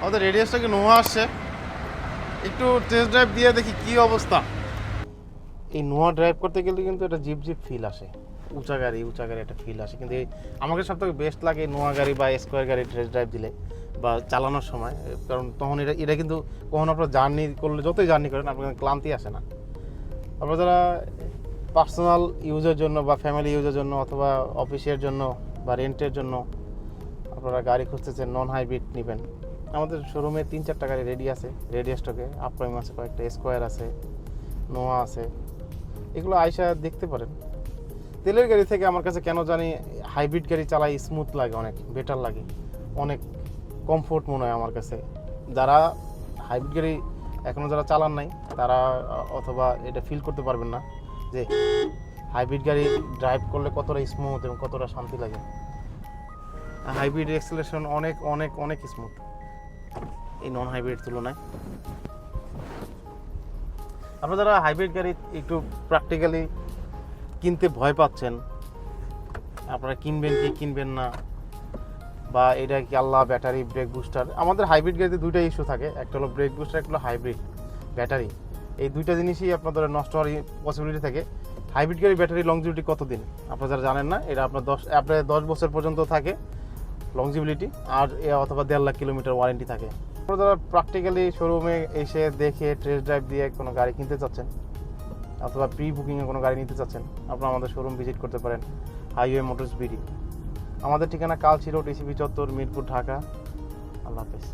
আমাদের রেডিয়াসটাকে নোয়া আসছে। একটু টেস্ট ড্রাইভ দিয়ে দেখি কি অবস্থা। এই নোয়া ড্রাইভ করতে গেলে কিন্তু একটা জিপ জিপ ফিল আসে। উঁচা গাড়ি উঁচা গাড়ি একটা ফিল আসে। কিন্তু আমাকে সব থেকে বেস্ট লাগে নোয়া গাড়ি বা স্কোয়ার গাড়ি টেস্ট ড্রাইভ দিলে বা চালানোর সময়। কারণ তখন এটা এটা কিন্তু কখনো আপনার জার্নি করলে যতই জার্নি করেন, আপনার ক্লান্তি আসে না। আপনার যারা পার্সোনাল ইউজের জন্য বা ফ্যামিলি ইউজের জন্য অথবা অফিসের জন্য বা রেন্টের জন্য আপনারা গাড়ি খুঁজতেছেন নন হাইব্রিড নেবেন। আমাদের শোরুমে তিন চারটা গাড়ি রেডি আছে রেডি স্টকে আপকামিং আছে কয়েকটা স্কোয়ার আছে নোয়া আছে, এগুলো আইসা দেখতে পারেন। তেলের গাড়ি থেকে আমার কাছে কেন জানি হাইব্রিড গাড়ি চালাই স্মুথ লাগে অনেক বেটার লাগে। অনেক কমফোর্ট মনে হয় আমার কাছে। যারা হাইব্রিড গাড়ি এখনও যারা চালান নাই, তারা, অথবা এটা ফিল করতে পারবেন না যে হাইব্রিড গাড়ি ড্রাইভ করলে কতটা স্মুথ এবং কতটা শান্তি লাগে। হাইব্রিড এক্সেলেশন অনেক অনেক অনেক স্মুথ এই নন হাইব্রিড তুলনায়। আপনারা যারা হাইব্রিড গাড়ি একটু প্র্যাকটিক্যালি কিনতে ভয় পাচ্ছেন। আপনারা কিনবেন কি কিনবেন না, বা এটা কি আল্লাহ ব্যাটারি ব্রেক বুস্টার আমাদের হাইব্রিড গাড়িতে দুইটা ইস্যু থাকে। একটা হলো ব্রেক বুস্টার একটা হলো হাইব্রিড ব্যাটারি এই দুইটা জিনিসই আপনাদের নষ্ট হওয়ার পসিবিলিটি থাকে। হাইব্রিড গাড়ি ব্যাটারি লং লংজিভিটি কতদিন? আপনারা যারা জানেন না এটা আপনার দশ আপনার দশ বছর পর্যন্ত থাকে। লংজিবিলিটি আর অথবা দেড় লাখ কিলোমিটার ওয়ারেন্টি থাকে। যারা প্র্যাকটিক্যালি শোরুমে এসে দেখে টেস্ট ড্রাইভ দিয়ে কোনো গাড়ি কিনতে চাচ্ছেন, অথবা প্রি বুকিংয়ে কোনো গাড়ি নিতে চাচ্ছেন, আপনারা আমাদের শোরুম ভিজিট করতে পারেন হাইওয়ে মোটরস বিডি আমাদের ঠিকানা কালচি রোড এসিবি চত্বর, মিরপুর, ঢাকা। আল্লাহ হাফেজ।